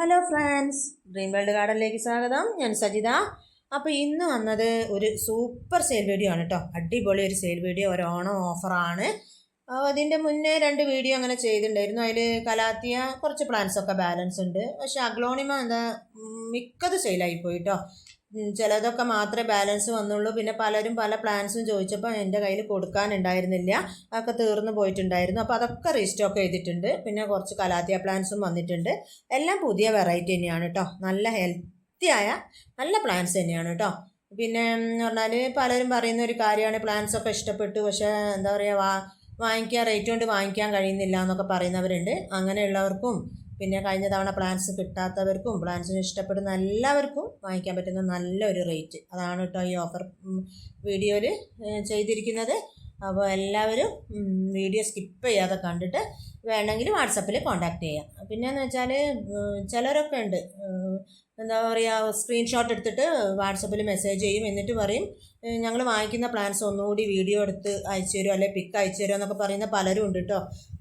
Hello friends dream world ഗാർഡനിലേക്ക് സ്വാഗതം. ഞാൻ സജിത. അപ്പോൾ ഇന്ന് വന്നത് ഒരു സൂപ്പർ സെയിൽ വീഡിയോ ആണ് കേട്ടോ അടിപൊളി ഒരു സെയിൽ വീഡിയോ ഒരു ഓണം ഓഫറാണ് അതിന്റെ മുന്നേ രണ്ട് വീഡിയോ അങ്ങനെ ചെയ്തിട്ടുണ്ടായിരുന്നു. അതിൽ കലാത്തിയ കുറച്ച് പ്ലാൻസ് ഒക്കെ ബാലൻസ് ഉണ്ട്. പക്ഷേ അഗ്ലോണിമ എന്താ മിക്കത് സെയിലായി പോയി ചിലതൊക്കെ മാത്രമേ ബാലൻസ് വന്നുള്ളൂ. പിന്നെ പലരും പല പ്ലാൻസും ചോദിച്ചപ്പോൾ എന്റെ കയ്യിൽ കൊടുക്കാനുണ്ടായിരുന്നില്ല. അതൊക്കെ തീർന്നു പോയിട്ടുണ്ടായിരുന്നു. അപ്പോൾ അതൊക്കെ റീസ്റ്റോക്ക് ചെയ്തിട്ടുണ്ട്. പിന്നെ കുറച്ച് കലാത്തിയ പ്ലാൻസും വന്നിട്ടുണ്ട്. എല്ലാം പുതിയ വെറൈറ്റി തന്നെയാണ് കേട്ടോ നല്ല ഹെൽത്തിയായ നല്ല പ്ലാൻസ് തന്നെയാണ് കേട്ടോ പിന്നെ എന്ന് പറഞ്ഞാൽ പലരും പറയുന്ന ഒരു കാര്യമാണ് പ്ലാൻസ് ഒക്കെ ഇഷ്ടപ്പെട്ടു. പക്ഷേ എന്താ പറയുക വാ വാങ്ങിക്കാൻ റേറ്റ് കൊണ്ട് വാങ്ങിക്കാൻ കഴിയുന്നില്ല എന്നൊക്കെ പറയുന്നവരുണ്ട്. അങ്ങനെയുള്ളവർക്കും പിന്നെ കഴിഞ്ഞ തവണ പ്ലാൻസ് കിട്ടാത്തവർക്കും പ്ലാൻസിന് ഇഷ്ടപ്പെടുന്ന എല്ലാവർക്കും വാങ്ങിക്കാൻ പറ്റുന്ന നല്ലൊരു റേറ്റ്. അതാണ് കേട്ടോ ഈ ഓഫർ വീഡിയോയിൽ ചെയ്തിരിക്കുന്നത്. അപ്പോൾ എല്ലാവരും വീഡിയോ സ്കിപ്പ് ചെയ്യാതെ കണ്ടിട്ട് വേണമെങ്കിൽ വാട്സപ്പിൽ കോൺടാക്റ്റ് ചെയ്യാം. പിന്നെയെന്ന് വെച്ചാൽ ചിലരൊക്കെ ഉണ്ട്. എന്താ പറയുക സ്ക്രീൻഷോട്ട് എടുത്തിട്ട് വാട്സപ്പിൽ മെസ്സേജ് ചെയ്യും. എന്നിട്ട് പറയും ഞങ്ങൾ വാങ്ങിക്കുന്ന പ്ലാൻസ് ഒന്നുകൂടി വീഡിയോ എടുത്ത് അയച്ചു തരുമോ? അല്ലെങ്കിൽ പിക്ക് അയച്ചു തരുമോ? എന്നൊക്കെ പറയുന്ന പലരും ഉണ്ട് കേട്ടോ.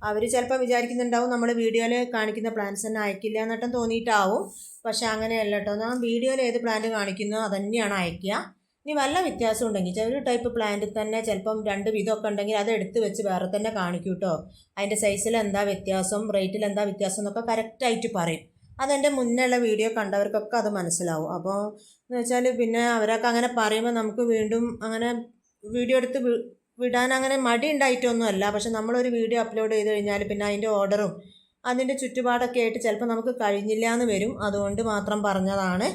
അവർ ചിലപ്പോൾ വിചാരിക്കുന്നുണ്ടാവും നമ്മൾ വീഡിയോയിൽ കാണിക്കുന്ന പ്ലാൻസ് തന്നെ അയക്കില്ല എന്നിട്ടും തോന്നിയിട്ടാവും. പക്ഷേ അങ്ങനെയല്ല കേട്ടോ. ഞാൻ വീഡിയോയിൽ ഏത് പ്ലാന്റ് കാണിക്കുന്നോ അതന്നെയാണ് അയക്കുക. ഇനി വല്ല വ്യത്യാസം ഉണ്ടെങ്കിൽ ചില ടൈപ്പ് പ്ലാന്റിൽ തന്നെ ചിലപ്പം രണ്ട് വിധമൊക്കെ ഉണ്ടെങ്കിൽ അത് എടുത്ത് വെച്ച് വേറെ തന്നെ കാണിക്കും കേട്ടോ അതിന്റെ സൈസിൽ എന്താ വ്യത്യാസം റേറ്റിൽ എന്താ വ്യത്യാസം എന്നൊക്കെ കറക്റ്റായിട്ട് പറയും. അതെന്റെ മുന്നേ ഉള്ള വീഡിയോ കണ്ടവർക്കൊക്കെ അത് മനസ്സിലാവും. അപ്പോൾ എന്ന് വെച്ചാൽ പിന്നെ അവരൊക്കെ അങ്ങനെ പറയുമ്പോൾ നമുക്ക് വീണ്ടും അങ്ങനെ വീഡിയോ എടുത്ത് വിടാൻ അങ്ങനെ മടി ഉണ്ടായിട്ടൊന്നുമല്ല. പക്ഷെ നമ്മളൊരു വീഡിയോ അപ്ലോഡ് ചെയ്ത് കഴിഞ്ഞാൽ പിന്നെ അതിന്റെ ഓർഡറും അതിന്റെ ചുറ്റുപാടൊക്കെ ആയിട്ട് ചിലപ്പോൾ നമുക്ക് കഴിഞ്ഞില്ല എന്ന് വരും. അതുകൊണ്ട് മാത്രം പറഞ്ഞതാണ്.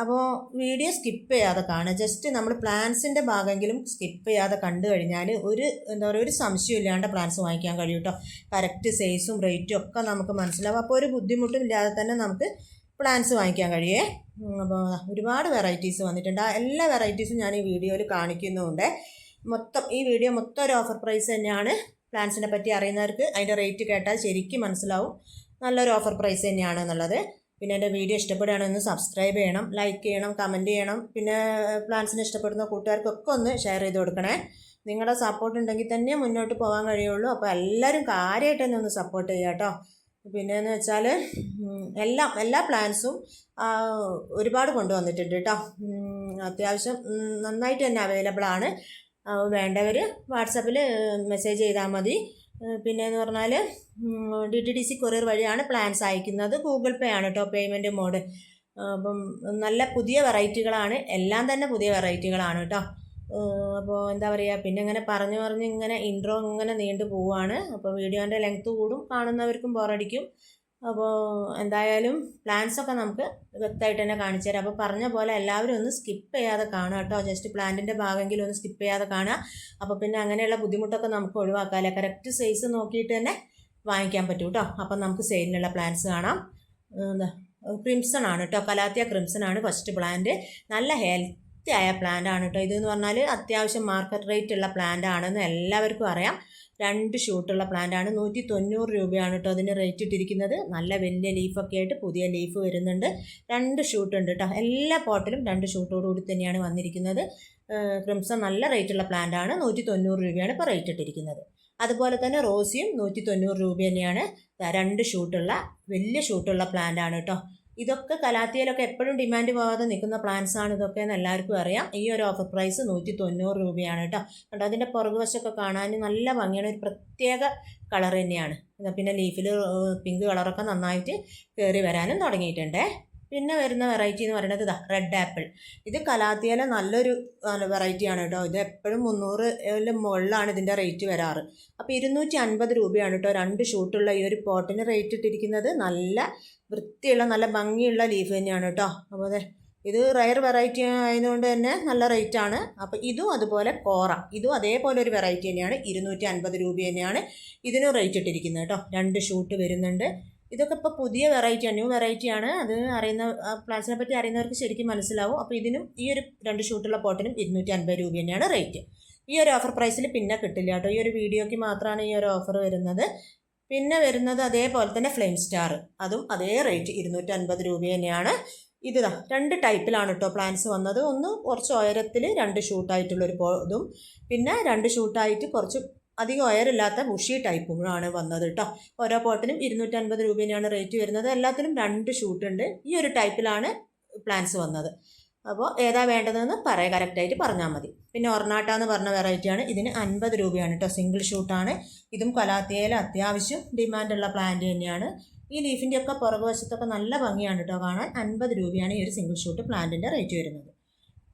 അപ്പോൾ വീഡിയോ സ്കിപ്പ് ചെയ്യാതെ കാണുക. ജസ്റ്റ് നമ്മൾ പ്ലാൻസിന്റെ ഭാഗമെങ്കിലും സ്കിപ്പ് ചെയ്യാതെ കണ്ടു കഴിഞ്ഞാൽ ഒരു എന്താ പറയുക ഒരു സംശയം ഇല്ലാണ്ട് പ്ലാൻസ് വാങ്ങിക്കാൻ കഴിയും കേട്ടോ കറക്റ്റ് സൈസും റേറ്റും ഒക്കെ നമുക്ക് മനസ്സിലാവും. അപ്പോൾ ഒരു ബുദ്ധിമുട്ടും ഇല്ലാതെ തന്നെ നമുക്ക് പ്ലാൻസ് വാങ്ങിക്കാൻ കഴിയേ. അപ്പോൾ ഒരുപാട് വെറൈറ്റീസ് വന്നിട്ടുണ്ട്. ആ എല്ലാ വെറൈറ്റീസും ഞാൻ ഈ വീഡിയോയിൽ കാണിക്കുന്നുണ്ട്. മൊത്തം ഈ വീഡിയോ മൊത്തം ഒരു ഓഫർ പ്രൈസ് തന്നെയാണ്. പ്ലാൻസിനെ പറ്റി അറിയുന്നവർക്ക് അതിന്റെ റേറ്റ് കേട്ടാൽ ശരിക്കും മനസ്സിലാവും. നല്ലൊരു ഓഫർ പ്രൈസ് തന്നെയാണ് എന്നുള്ളത്. പിന്നെ എന്റെ വീഡിയോ ഇഷ്ടപ്പെടുകയാണെങ്കിൽ സബ്സ്ക്രൈബ് ചെയ്യണം ലൈക്ക് ചെയ്യണം കമന്റ് ചെയ്യണം. പിന്നെ പ്ലാൻസിനെ ഇഷ്ടപ്പെടുന്ന കൂട്ടുകാർക്കൊക്കെ ഒന്ന് ഷെയർ ചെയ്ത് കൊടുക്കണേ. നിങ്ങളുടെ സപ്പോർട്ട് ഉണ്ടെങ്കിൽ തന്നെ മുന്നോട്ട് പോകാൻ കഴിയുള്ളൂ. അപ്പോൾ എല്ലാവരും കാര്യമായിട്ട് തന്നെ ഒന്ന് സപ്പോർട്ട് ചെയ്യുക കേട്ടോ. പിന്നെയെന്ന് വെച്ചാൽ എല്ലാം എല്ലാ പ്ലാൻസും ഒരുപാട് കൊണ്ടുവന്നിട്ടുണ്ട് കേട്ടോ. അത്യാവശ്യം നന്നായിട്ട് തന്നെ അവൈലബിൾ ആണ്. വേണ്ടവർ വാട്സപ്പിൽ മെസ്സേജ് ചെയ്താൽ മതി. പിന്നെ എന്ന് പറഞ്ഞാൽ D T D C courier വഴിയാണ് പ്ലാൻസ് അയക്കുന്നത്. ഗൂഗിൾ പേ ആണ് കേട്ടോ പേയ്മെന്റ് മോഡ്. അപ്പം നല്ല പുതിയ വെറൈറ്റികളാണ്. എല്ലാം തന്നെ പുതിയ വെറൈറ്റികളാണ് കേട്ടോ അപ്പോൾ എന്താ പറയുക പിന്നെ ഇങ്ങനെ പറഞ്ഞു പറഞ്ഞ് ഇങ്ങനെ ഇൻട്രോ ഇങ്ങനെ നീണ്ടു പോവുകയാണ് അപ്പോൾ വീഡിയോന്റെ ലെങ്ത്ത് കൂടും. കാണുന്നവർക്കും ബോറടിക്കും അപ്പോൾ എന്തായാലും പ്ലാൻസൊക്കെ നമുക്ക് വ്യക്തമായിട്ട് തന്നെ കാണിച്ചു തരാം. അപ്പോൾ പറഞ്ഞ പോലെ എല്ലാവരും ഒന്ന് സ്കിപ്പ് ചെയ്യാതെ കാണുക കേട്ടോ. ജസ്റ്റ് പ്ലാന്റിന്റെ ഭാഗമെങ്കിലും ഒന്ന് സ്കിപ്പ് ചെയ്യാതെ കാണുക. അപ്പോൾ പിന്നെ അങ്ങനെയുള്ള ബുദ്ധിമുട്ടൊക്കെ നമുക്ക് ഒഴിവാക്കാമല്ലേ കറക്റ്റ് സൈസ് നോക്കിയിട്ട് തന്നെ വാങ്ങിക്കാൻ പറ്റും കേട്ടോ. അപ്പം നമുക്ക് സെയിലിനുള്ള പ്ലാൻസ് കാണാം. ക്രിംസൺ ആണ് കേട്ടോ. കലാത്തിയ ക്രിംസൺ ആണ് ഫസ്റ്റ് പ്ലാന്റ് നല്ല ഹെൽത്തി ആയ പ്ലാന്റ് ആണ് കേട്ടോ ഇതെന്ന് പറഞ്ഞാൽ അത്യാവശ്യം മാർക്കറ്റ് റേറ്റ് ഉള്ള പ്ലാന്റ് ആണെന്ന് എല്ലാവർക്കും അറിയാം. രണ്ട് ഷൂട്ടുള്ള പ്ലാന്റ് ആണ്. നൂറ്റി തൊണ്ണൂറ് രൂപയാണ് കേട്ടോ അതിന് റേറ്റ് ഇട്ടിരിക്കുന്നത്. നല്ല വലിയ ലീഫൊക്കെ ആയിട്ട് പുതിയ ലീഫ് വരുന്നുണ്ട്. രണ്ട് ഷൂട്ട് ഉണ്ട് കേട്ടോ എല്ലാ പോട്ടിലും രണ്ട് ഷൂട്ടോടുകൂടി തന്നെയാണ് വന്നിരിക്കുന്നത്. ക്രിംസൺ നല്ല റേറ്റുള്ള പ്ലാന്റ് ആണ്. നൂറ്റി തൊണ്ണൂറ് രൂപയാണ് ഇപ്പോൾ റേറ്റ് ഇട്ടിരിക്കുന്നത്. അതുപോലെ തന്നെ റോസിയും നൂറ്റി തൊണ്ണൂറ് രൂപ തന്നെയാണ്. രണ്ട് ഷൂട്ടുള്ള വലിയ ഷൂട്ടുള്ള പ്ലാന്റ് ആണ് കേട്ടോ ഇതൊക്കെ കലാത്തിയയിലൊക്കെ എപ്പോഴും ഡിമാൻഡ് പോകാതെ നിൽക്കുന്ന പ്ലാന്റ്സ് ആണ് ഇതൊക്കെ എന്ന് എല്ലാവർക്കും അറിയാം. ഈ ഒരു ഓഫർ പ്രൈസ് നൂറ്റി തൊണ്ണൂറ് രൂപയാണ് കേട്ടോ. കണ്ടോ അതിന്റെ പുറകുവശമൊക്കെ കാണാൻ നല്ല ഭംഗിയാണ്. ഒരു പ്രത്യേക കളർ തന്നെയാണ്. പിന്നെ ലീഫിൽ പിങ്ക് കളറൊക്കെ നന്നായിട്ട് കയറി വരാനും തുടങ്ങിയിട്ടുണ്ടേ. പിന്നെ വരുന്ന വെറൈറ്റി എന്ന് പറയുന്നത് ഇതാ റെഡ് ആപ്പിൾ ഇത് കലാത്തിയയിലെ നല്ലൊരു വെറൈറ്റിയാണ് കേട്ടോ. ഇത് എപ്പോഴും മുന്നൂറ് മുകളിലാണ് ഇതിന്റെ റേറ്റ് വരാറ്. അപ്പോൾ ഇരുന്നൂറ്റി അൻപത് രൂപയാണ് കേട്ടോ രണ്ട് ഷൂട്ടുള്ള ഈ ഒരു പോട്ടിന് റേറ്റ് ഇട്ടിരിക്കുന്നത്. നല്ല വൃത്തിയുള്ള നല്ല ഭംഗിയുള്ള ലീഫ് തന്നെയാണ് കേട്ടോ. അപ്പോൾ അതെ ഇത് റയർ വെറൈറ്റി ആയതുകൊണ്ട് തന്നെ നല്ല റേറ്റ് ആണ്. അപ്പോൾ ഇതും അതുപോലെ കോറ. ഇതും അതേപോലെ ഒരു വെറൈറ്റി തന്നെയാണ്. ഇരുന്നൂറ്റി അൻപത് രൂപ തന്നെയാണ് ഇതിനും റേറ്റ് ഇട്ടിരിക്കുന്നത് കേട്ടോ. രണ്ട് ഷൂട്ട് വരുന്നുണ്ട്. ഇതൊക്കെ ഇപ്പോൾ പുതിയ വെറൈറ്റിയാണ് ന്യൂ വെറൈറ്റിയാണ് അത് അറിയുന്ന പ്ലാന്റ്സിനെ പറ്റി അറിയുന്നവർക്ക് ശരിക്കും മനസ്സിലാവും. അപ്പോൾ ഇതിനും ഈ ഒരു രണ്ട് ഷൂട്ടുള്ള പോട്ടിനും ഇരുന്നൂറ്റി അൻപത് രൂപ തന്നെയാണ് റേറ്റ് ഈ ഒരു ഓഫർ പ്രൈസിൽ പിന്നെ കിട്ടില്ല കേട്ടോ. ഈ ഒരു വീഡിയോയ്ക്ക് മാത്രമാണ് ഈ ഒരു ഓഫർ വരുന്നത്. പിന്നെ വരുന്നത് അതേപോലെ തന്നെ ഫ്ലെയിം സ്റ്റാർ അതും അതേ റേറ്റ് ഇരുന്നൂറ്റി അൻപത് രൂപ തന്നെയാണ്. ഇത് രണ്ട് ടൈപ്പിലാണ് കേട്ടോ പ്ലാൻസ് വന്നത്. ഒന്ന് കുറച്ച് ഉയരത്തിൽ രണ്ട് ഷൂട്ടായിട്ടുള്ളൊരു ഇതും. പിന്നെ രണ്ട് ഷൂട്ടായിട്ട് കുറച്ച് അധികം ഒയറില്ലാത്ത ബുഷി ടൈപ്പുകളാണ് വന്നത് കേട്ടോ ഓരോ പോട്ടിനും ഇരുന്നൂറ്റൻപത് രൂപേനാണ് റേറ്റ് വരുന്നത്. എല്ലാത്തിനും രണ്ട് ഷൂട്ട് ഉണ്ട്. ഈ ഒരു ടൈപ്പിലാണ് പ്ലാൻസ് വന്നത്. അപ്പോൾ ഏതാ വേണ്ടതെന്ന് പറയാം. കറക്റ്റായിട്ട് പറഞ്ഞാൽ മതി. പിന്നെ ഒർണാട്ട എന്ന് പറഞ്ഞ വെറൈറ്റിയാണ് ഇതിന് അൻപത് രൂപയാണ് കേട്ടോ സിംഗിൾ ഷൂട്ടാണ് ഇതും കലാത്തിയയിൽ അത്യാവശ്യം ഡിമാൻഡുള്ള പ്ലാന്റ് തന്നെയാണ്. ഈ ലീഫിന്റെ ഒക്കെ പുറകുവശത്തൊക്കെ നല്ല ഭംഗിയാണ് കേട്ടോ കാണാൻ. അൻപത് രൂപയാണ് ഈ ഒരു സിംഗിൾ ഷൂട്ട് പ്ലാന്റിന്റെ റേറ്റ് വരുന്നത്.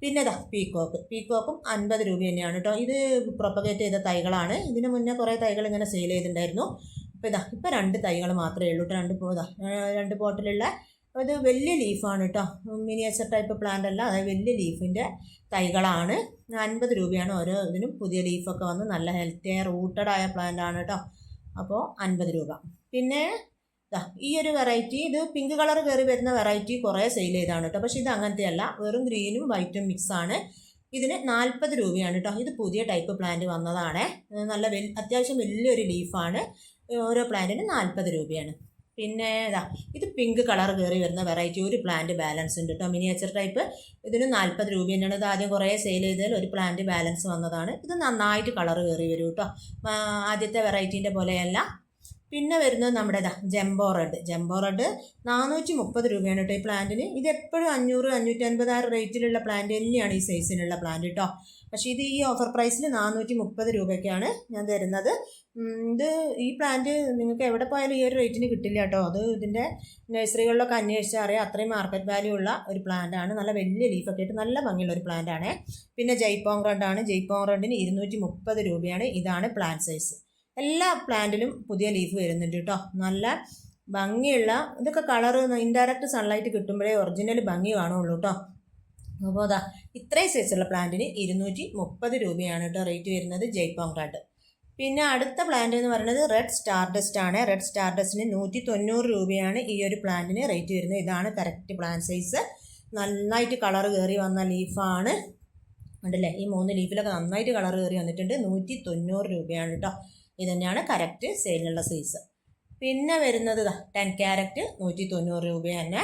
പിന്നെ ഇതാ പീക്കോക്ക് പീക്കോക്കും അൻപത് രൂപ തന്നെയാണ് കേട്ടോ ഇത് പ്രൊപ്പഗേറ്റ് ചെയ്ത തൈകളാണ്. ഇതിന് മുന്നേ കുറേ തൈകൾ ഇങ്ങനെ സെയിൽ ചെയ്തിട്ടുണ്ടായിരുന്നു അപ്പോൾ ഇതാ ഇപ്പോൾ രണ്ട് തൈകൾ മാത്രമേ ഉള്ളൂ കേട്ടോ രണ്ട് ഇതാ രണ്ട് പോട്ടിലുള്ള അത് വലിയ ലീഫാണ് കേട്ടോ മിനിയേച്ചർ ടൈപ്പ് പ്ലാന്റ് അല്ല അതായത് വലിയ ലീഫിന്റെ തൈകളാണ്. അൻപത് രൂപയാണ് ഓരോ ഇതിനും പുതിയ ലീഫൊക്കെ വന്ന് നല്ല ഹെൽത്തി റൂട്ടഡ് ആയ പ്ലാന്റ് ആണ് കേട്ടോ അപ്പോൾ അൻപത് രൂപ. പിന്നെ ഈ ഒരു വെറൈറ്റി ഇത് പിങ്ക് കളർ കയറി വരുന്ന വെറൈറ്റി കുറേ സെയിൽ ചെയ്താണ് കേട്ടോ പക്ഷേ ഇത് അങ്ങനത്തെ അല്ല വെറും ഗ്രീനും വൈറ്റും മിക്സ് ആണ്. ഇതിന് നാൽപ്പത് രൂപയാണ് കേട്ടോ ഇത് പുതിയ ടൈപ്പ് പ്ലാന്റ് വന്നതാണ്. നല്ല വെൽ അത്യാവശ്യം വലിയൊരു ലീഫാണ് ഓരോ പ്ലാന്റിന് നാൽപ്പത് രൂപയാണ്. പിന്നെ ഇതാ ഇത് പിങ്ക് കളർ കയറി വരുന്ന വെറൈറ്റി ഒരു പ്ലാന്റ് ബാലൻസ് ഉണ്ട് കേട്ടോ മിനിയേച്ചർ ടൈപ്പ് ഇതിന് നാൽപ്പത് രൂപ തന്നെയാണ്. ഇത് ആദ്യം കുറേ സെയിൽ ചെയ്തതിൽ ഒരു പ്ലാന്റ് ബാലൻസ് വന്നതാണ്. ഇത് നന്നായിട്ട് കളർ കയറി വരും കേട്ടോ ആദ്യത്തെ വെറൈറ്റീന്റെ പോലെയല്ല. പിന്നെ വരുന്നത് നമ്മുടെ ഇതാ ജംബോ റെഡ് ജംബോ റെഡ് നാനൂറ്റി മുപ്പത് രൂപയാണ് കേട്ടോ ഈ പ്ലാന്റിന് ഇത് എപ്പോഴും അഞ്ഞൂറ് അഞ്ഞൂറ്റി ആ റേറ്റിലുള്ള പ്ലാന്റ് തന്നെയാണ് ഈ സൈസിലുള്ള പ്ലാന്റ് കേട്ടോ പക്ഷേ ഇത് ഈ ഓഫർ പ്രൈസിൽ നാനൂറ്റി മുപ്പത് രൂപയ്ക്കാണ് ഞാൻ തരുന്നത്. ഇത് ഈ പ്ലാന്റ് നിങ്ങൾക്ക് എവിടെ പോയാലും ഈ ഒരു റേറ്റിന് കിട്ടില്ല കേട്ടോ. അത് ഇതിന്റെ നഴ്സറികളിലൊക്കെ അന്വേഷിച്ചാൽ അറിയാം. അത്രയും മാർക്കറ്റ് വാല്യൂ ഉള്ള ഒരു പ്ലാന്റ് ആണ്. നല്ല വലിയ ലീഫൊക്കെ ആയിട്ട് നല്ല ഭംഗിയുള്ള ഒരു പ്ലാന്റ് ആണ്. പിന്നെ ജയ്പോങ് റണ്ടാണ് ജയ്പോങ് റെഡിന് ഇരുന്നൂറ്റി മുപ്പത് രൂപയാണ്. ഇതാണ് പ്ലാന്റ് സൈസ് എല്ലാ പ്ലാന്റിലും പുതിയ ലീഫ് വരുന്നുണ്ട് കേട്ടോ നല്ല ഭംഗിയുള്ള ഇതൊക്കെ കളർ ഇൻഡയറക്റ്റ് സൺലൈറ്റ് കിട്ടുമ്പോഴേ ഒറിജിനൽ ഭംഗി കാണുള്ളൂ കേട്ടോ അപ്പോൾ അതാ ഇത്രയും സൈസുള്ള പ്ലാന്റിന് ഇരുന്നൂറ്റി മുപ്പത് രൂപയാണ് കേട്ടോ റേറ്റ് വരുന്നത് ജയ്പോങ് റെഡ് പിന്നെ അടുത്ത പ്ലാന്റ് എന്ന് പറയുന്നത് റെഡ് സ്റ്റാർഡസ്റ്റ് ആണ്. റെഡ് സ്റ്റാർഡസ്റ്റിന് നൂറ്റി തൊണ്ണൂറ് രൂപയാണ് ഈ ഒരു പ്ലാന്റിന് റേറ്റ് വരുന്നത്. ഇതാണ് കറക്റ്റ് പ്ലാൻ സൈസ് നന്നായിട്ട് കളർ കയറി വന്ന ലീഫാണ് ഉണ്ടല്ലേ? ഈ മൂന്ന് ലീഫിലൊക്കെ നന്നായിട്ട് കളർ കയറി വന്നിട്ടുണ്ട്. നൂറ്റി തൊണ്ണൂറ് രൂപയാണ് കേട്ടോ ഇത് തന്നെയാണ് കറക്റ്റ് സെയിലിനുള്ള സൈസ് പിന്നെ വരുന്നത് ടെൻ ക്യാരറ്റ് നൂറ്റി തൊണ്ണൂറ് രൂപ തന്നെ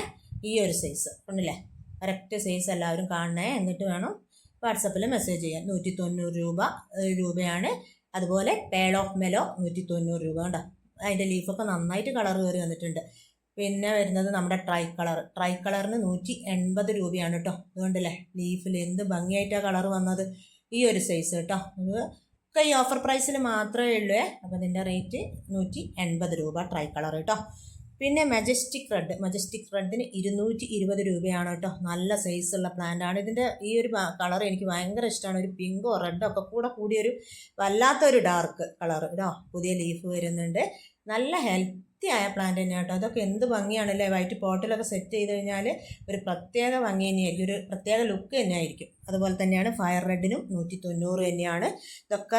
ഈ ഒരു സൈസ് ഉണ്ടല്ലേ കറക്റ്റ് സൈസ് എല്ലാവരും കാണണേ. എന്നിട്ട് വേണം വാട്സപ്പിൽ മെസ്സേജ് ചെയ്യാൻ. നൂറ്റി തൊണ്ണൂറ് രൂപ രൂപയാണ്. അതുപോലെ പേളോ മെലോ നൂറ്റി തൊണ്ണൂറ് രൂപ ഉണ്ടോ അതിന്റെ ലീഫൊക്കെ നന്നായിട്ട് കളർ കയറി വന്നിട്ടുണ്ട്. പിന്നെ വരുന്നത് നമ്മുടെ ട്രൈ കളർ ട്രൈ കളറിന് നൂറ്റി എൺപത് രൂപയാണ് കേട്ടോ അതുകൊണ്ടല്ലേ ലീഫിൽ എന്ത് ഭംഗിയായിട്ടാണ് കളർ വന്നത്? ഈ ഒരു സൈസ് കേട്ടോ. ഒക്കെ ഈ ഓഫർ പ്രൈസിൽ മാത്രമേ ഉള്ളൂ. അപ്പോൾ ഇതിന്റെ റേറ്റ് നൂറ്റി എൺപത് രൂപ ട്രൈ കളർ കേട്ടോ പിന്നെ മജസ്റ്റിക് റെഡ് മജസ്റ്റിക് റെഡിന് ഇരുന്നൂറ്റി ഇരുപത് രൂപയാണ് കേട്ടോ നല്ല സൈസുള്ള പ്ലാന്റ് ആണ്. ഇതിന്റെ ഈ ഒരു കളർ എനിക്ക് ഭയങ്കര ഇഷ്ടമാണ് ഒരു പിങ്കോ റെഡോ ഒക്കെ കൂടെ കൂടിയൊരു വല്ലാത്തൊരു ഡാർക്ക് കളർ കേട്ടോ പുതിയ ലീഫ് വരുന്നുണ്ട്. നല്ല ഹെൽത്തി ആയ പ്ലാന്റ് തന്നെയാണ് കേട്ടോ. അതൊക്കെ എന്ത് ഭംഗിയാണല്ലേ? വൈറ്റ് പോട്ടിലൊക്കെ സെറ്റ് ചെയ്ത് കഴിഞ്ഞാൽ ഒരു പ്രത്യേക ഭംഗി തന്നെയായിരിക്കും ഒരു പ്രത്യേക ലുക്ക് തന്നെയായിരിക്കും അതുപോലെ തന്നെയാണ് ഫയർ റെഡിനും നൂറ്റി തൊണ്ണൂറ് തന്നെയാണ്. ഇതൊക്കെ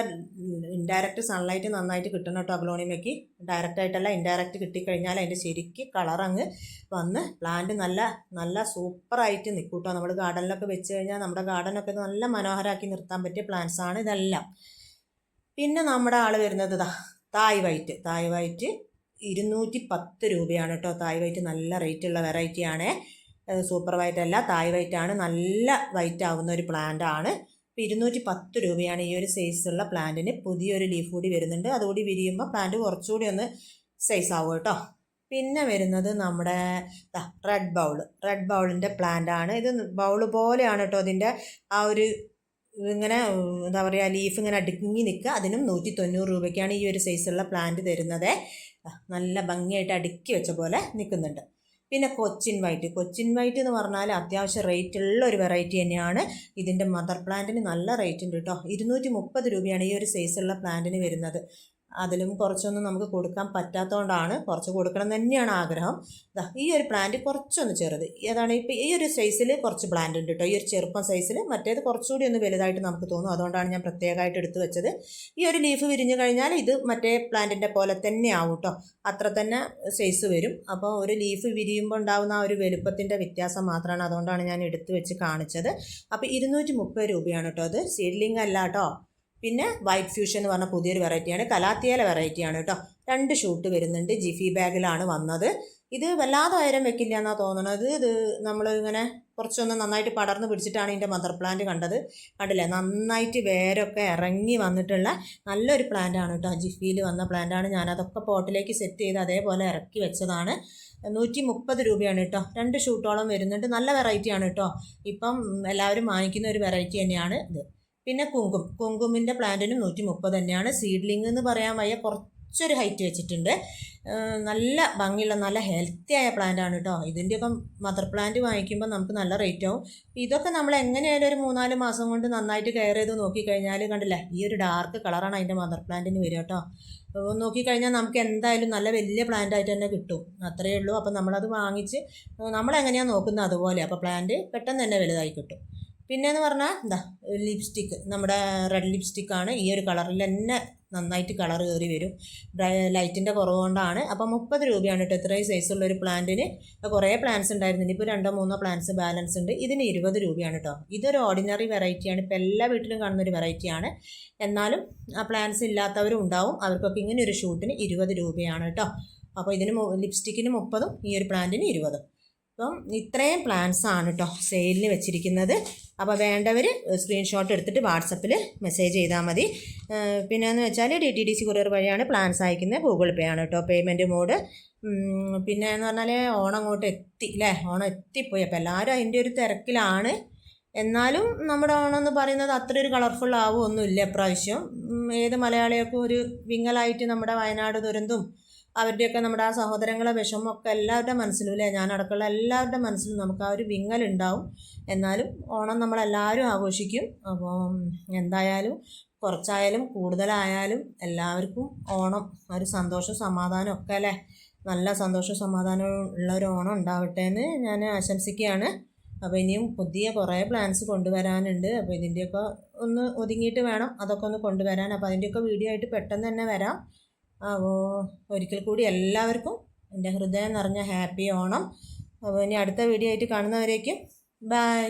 ഇൻഡയറക്റ്റ് സൺലൈറ്റ് നന്നായിട്ട് കിട്ടണം കേട്ടോ അഗ്ലോണിമയ്ക്ക് ഡയറക്റ്റ് ആയിട്ടല്ല ഇൻഡയറക്റ്റ് കിട്ടിക്കഴിഞ്ഞാൽ അതിന്റെ ശരിക്ക് കളർ അങ്ങ് വന്ന് പ്ലാന്റ് നല്ല നല്ല സൂപ്പറായിട്ട് നിൽക്കും കേട്ടോ. നമ്മൾ ഗാർഡനിലൊക്കെ വെച്ച് കഴിഞ്ഞാൽ നമ്മുടെ ഗാർഡനൊക്കെ നല്ല മനോഹരമാക്കി നിർത്താൻ പറ്റിയ പ്ലാന്റ്സാണ് ഇതെല്ലാം. പിന്നെ നമ്മുടെ ആൾ വരുന്നത് ഇതാ തായ് വൈറ്റ് തായ് വൈറ്റ് ഇരുന്നൂറ്റി പത്ത് രൂപയാണ് കേട്ടോ. തായ് വൈറ്റ് നല്ല റേറ്റ് ഉള്ള വെറൈറ്റി ആണ്. സൂപ്പർ വൈറ്റ് അല്ല. തായ് വൈറ്റ് ആണ്. നല്ല വൈറ്റ് ആവുന്ന ഒരു പ്ലാന്റ് ആണ്. ഇപ്പോൾ ഇരുന്നൂറ്റി പത്ത് രൂപയാണ് ഈ ഒരു സൈസുള്ള പ്ലാന്റിന് പുതിയൊരു ലീഫ് കൂടി വരുന്നുണ്ട്. അതുകൂടി വിരിയുമ്പോൾ പ്ലാന്റ് കുറച്ചുകൂടി ഒന്ന് സൈസ് ആവും കേട്ടോ. പിന്നെ വരുന്നത് നമ്മുടെ റെഡ് ബൗൾ റെഡ് ബൗളിന്റെ പ്ലാന്റ് ആണ്. ഇത് ബൗൾ പോലെയാണ് കേട്ടോ അതിന്റെ ആ ഒരു ഇങ്ങനെ എന്താ പറയുക ലീഫ് ഇങ്ങനെ അടുങ്ങി നിൽക്കുക. അതിനും നൂറ്റി തൊണ്ണൂറ് രൂപയ്ക്കാണ് ഈ ഒരു സൈസുള്ള പ്ലാന്റ് തരുന്നത്. നല്ല ഭംഗിയായിട്ട് അടുക്കി വെച്ച പോലെ നിൽക്കുന്നുണ്ട്. പിന്നെ കൊച്ചിൻ വൈറ്റ് കൊച്ചിൻ വൈറ്റ് എന്ന് പറഞ്ഞാൽ അത്യാവശ്യം റേറ്റ് ഉള്ള ഒരു വെറൈറ്റി തന്നെയാണ്. ഇതിന്റെ മദർ പ്ലാന്റിന് നല്ല റേറ്റ് ഉണ്ട് കേട്ടോ. ഇരുന്നൂറ്റി മുപ്പത് രൂപയാണ് ഈ ഒരു സൈസുള്ള പ്ലാന്റിന് വരുന്നത്. അതിലും കുറച്ചൊന്നും നമുക്ക് കൊടുക്കാൻ പറ്റാത്തതുകൊണ്ടാണ് കുറച്ച് കൊടുക്കണം തന്നെയാണ് ആഗ്രഹം. ഇതാ ഈ ഒരു പ്ലാന്റ് കുറച്ചൊന്ന് ചെറുത്. ഏതാണ് ഇപ്പോൾ ഈ ഒരു സൈസിൽ കുറച്ച് പ്ലാന്റ് ഉണ്ട് കേട്ടോ ഈ ഒരു ചെറുപ്പം സൈസിൽ മറ്റേത് കുറച്ചുകൂടി ഒന്ന് വലുതായിട്ട് നമുക്ക് തോന്നും. അതുകൊണ്ടാണ് ഞാൻ പ്രത്യേകമായിട്ട് എടുത്തു വെച്ചത്. ഈ ഒരു ലീഫ് വിരിഞ്ഞു കഴിഞ്ഞാൽ ഇത് മറ്റേ പ്ലാന്റിന്റെ പോലെ തന്നെ ആവും കേട്ടോ അത്ര തന്നെ സൈസ് വരും. അപ്പോൾ ഒരു ലീഫ് വിരിയുമ്പോൾ ഉണ്ടാകുന്ന ആ ഒരു വലുപ്പത്തിന്റെ വ്യത്യാസം മാത്രമാണ് അതുകൊണ്ടാണ് ഞാൻ എടുത്തു വെച്ച് കാണിച്ചത്. അപ്പോൾ ഇരുന്നൂറ്റി രൂപയാണ് കേട്ടോ അത്. സീഡ്ലിംഗ് അല്ല കേട്ടോ പിന്നെ വൈറ്റ് ഫ്യൂഷൻ എന്ന് പറഞ്ഞ പുതിയൊരു വെറൈറ്റിയാണ് കലാത്തിയല വെറൈറ്റിയാണ് കേട്ടോ. രണ്ട് ഷൂട്ട് വരുന്നുണ്ട്. ജിഫി ബാഗിലാണ് വന്നത്. ഇത് വല്ലാതെ ഉയരം വെക്കില്ല എന്നാണ് തോന്നുന്നത് ഇത് നമ്മൾ ഇങ്ങനെ കുറച്ചൊന്ന് നന്നായിട്ട് പടർന്ന് പിടിച്ചിട്ടാണ് ഇതിന്റെ മദർ പ്ലാന്റ് കണ്ടത്. കണ്ടില്ലേ? നന്നായിട്ട് വേരൊക്കെ ഇറങ്ങി വന്നിട്ടുള്ള നല്ലൊരു പ്ലാന്റാണ് കേട്ടോ. ജിഫിയിൽ വന്ന പ്ലാന്റാണ് ഞാനതൊക്കെ പോട്ടിലേക്ക് സെറ്റ് ചെയ്ത് അതേപോലെ ഇറക്കി വെച്ചതാണ്. നൂറ്റി മുപ്പത് രൂപയാണ് കേട്ടോ. രണ്ട് ഷൂട്ടോളം വരുന്നുണ്ട്. നല്ല വെറൈറ്റിയാണ് കേട്ടോ. ഇപ്പം എല്ലാവരും വാങ്ങിക്കുന്ന ഒരു വെറൈറ്റി തന്നെയാണ് ഇത്. പിന്നെ കുങ്കും. കുങ്കുമിന്റെ പ്ലാന്റിനും നൂറ്റി മുപ്പത് തന്നെയാണ്. സീഡ്ലിംഗ് എന്ന് പറയാൻ വയ്യ. കുറച്ചൊരു ഹൈറ്റ് വെച്ചിട്ടുണ്ട്. നല്ല ഭംഗിയുള്ള നല്ല ഹെൽത്തി ആയ പ്ലാന്റ് ആണ് കേട്ടോ ഇതിന്റെയൊക്കെ മദർ പ്ലാന്റ് വാങ്ങിക്കുമ്പോൾ നമുക്ക് നല്ല റേറ്റ് ആവും. ഇതൊക്കെ നമ്മൾ എങ്ങനെയായാലും ഒരു മൂന്നാൽ മാസം കൊണ്ട് നന്നായിട്ട് കെയർ ചെയ്ത് നോക്കിക്കഴിഞ്ഞാൽ കണ്ടില്ലേ? ഈ ഒരു ഡാർക്ക് കളറാണ് അതിന്റെ മദർ പ്ലാന്റിന് വരിക കേട്ടോ നോക്കിക്കഴിഞ്ഞാൽ നമുക്ക് എന്തായാലും നല്ല വലിയ പ്ലാന്റ് ആയിട്ട് തന്നെ കിട്ടും. അത്രയേ ഉള്ളൂ. അപ്പോൾ നമ്മളത് വാങ്ങിച്ച് നമ്മളെങ്ങനെയാണ് നോക്കുന്നത് അതുപോലെ. അപ്പോൾ പ്ലാന്റ് പെട്ടെന്ന് തന്നെ വലുതായി കിട്ടും. പിന്നെന്ന് പറഞ്ഞാൽ എന്താ ലിപ്സ്റ്റിക്ക് നമ്മുടെ റെഡ് ലിപ്സ്റ്റിക്കാണ് ഈ ഒരു കളറിൽ തന്നെ നന്നായിട്ട് കളർ കയറി വരും. ലൈറ്റിന്റെ കുറവ് കൊണ്ടാണ് അപ്പോൾ മുപ്പത് രൂപയാണ് കേട്ടോ ഇത്രയും സൈസുള്ള ഒരു പ്ലാന്റിന് കുറേ പ്ലാന്റ്സ് ഉണ്ടായിരുന്നു ഇപ്പോൾ രണ്ടോ മൂന്നോ പ്ലാന്റ്സ് ബാലൻസ് ഉണ്ട്. ഇതിന് ഇരുപത് രൂപയാണ് കേട്ടോ ഇതൊരു ഓർഡിനറി വെറൈറ്റിയാണ് ഇപ്പോൾ എല്ലാ വീട്ടിലും കാണുന്ന ഒരു വെറൈറ്റിയാണ് എന്നാലും ആ പ്ലാന്റ്സ് ഇല്ലാത്തവരും ഉണ്ടാവും. അവർക്കൊക്കെ ഇങ്ങനെ ഒരു ഷൂട്ടിന് ഇരുപത് രൂപയാണ് കേട്ടോ അപ്പോൾ ഇതിന് ലിപ്സ്റ്റിക്കിന് മുപ്പതും ഈ ഒരു പ്ലാന്റിന് ഇരുപതും. അപ്പം ഇത്രയും പ്ലാൻസ് ആണ് കേട്ടോ സെയിലിന് വെച്ചിരിക്കുന്നത്. അപ്പോൾ വേണ്ടവർ സ്ക്രീൻഷോട്ട് എടുത്തിട്ട് വാട്സപ്പിൽ മെസ്സേജ് ചെയ്താൽ മതി. പിന്നെ എന്ന് വെച്ചാൽ D T D C courier വഴിയാണ് പ്ലാൻസ് അയക്കുന്നത്. ഗൂഗിൾ പേ ആണ് കേട്ടോ പേയ്മെന്റ് മോഡ് പിന്നെ എന്ന് പറഞ്ഞാൽ ഓണം അങ്ങോട്ട് എത്തി അല്ലേ ഓണം എത്തിപ്പോയി. അപ്പോൾ എല്ലാവരും അതിന്റെ ഒരു തിരക്കിലാണ്. എന്നാലും നമ്മുടെ ഓണം എന്ന് പറയുന്നത് അത്ര ഒരു കളർഫുൾ ആവുമൊന്നുമില്ല ഇപ്രാവശ്യം. ഏത് മലയാളികൾക്കും ഒരു വിങ്ങലായിട്ട് നമ്മുടെ വയനാട് ദുരന്തവും അവരുടെയൊക്കെ നമ്മുടെ ആ സഹോദരങ്ങളെ വിഷമമൊക്കെ എല്ലാവരുടെ മനസ്സിലും അല്ലേ ഞാനടക്കമുള്ള എല്ലാവരുടെ മനസ്സിലും നമുക്ക് ആ ഒരു വിങ്ങലുണ്ടാവും. എന്നാലും ഓണം നമ്മളെല്ലാവരും ആഘോഷിക്കും. അപ്പോൾ എന്തായാലും കുറച്ചായാലും കൂടുതലായാലും എല്ലാവർക്കും ഓണം ഒരു സന്തോഷം സമാധാനം ഒക്കെ അല്ലേ? നല്ല സന്തോഷവും സമാധാനവും ഉള്ള ഒരു ഓണം ഉണ്ടാവട്ടെ എന്ന് ഞാൻ ആശംസിക്കുകയാണ്. അപ്പോൾ ഇനിയും പുതിയ കുറേ പ്ലാൻസ് കൊണ്ടുവരാനുണ്ട്. അപ്പോൾ ഇതിന്റെയൊക്കെ ഒന്ന് ഒതുങ്ങിയിട്ട് വേണം അതൊക്കെ ഒന്ന് കൊണ്ടുവരാൻ. അപ്പോൾ അതിന്റെയൊക്കെ വീഡിയോ ആയിട്ട് പെട്ടെന്ന് തന്നെ വരാം. ഒരിക്കൽ കൂടി എല്ലാവർക്കും എന്റെ ഹൃദയം നിറഞ്ഞ ഹാപ്പി ഓണം. അപ്പോൾ ഇനി അടുത്ത വീഡിയോ ആയിട്ട് കാണുന്നവരേക്കും ബൈ.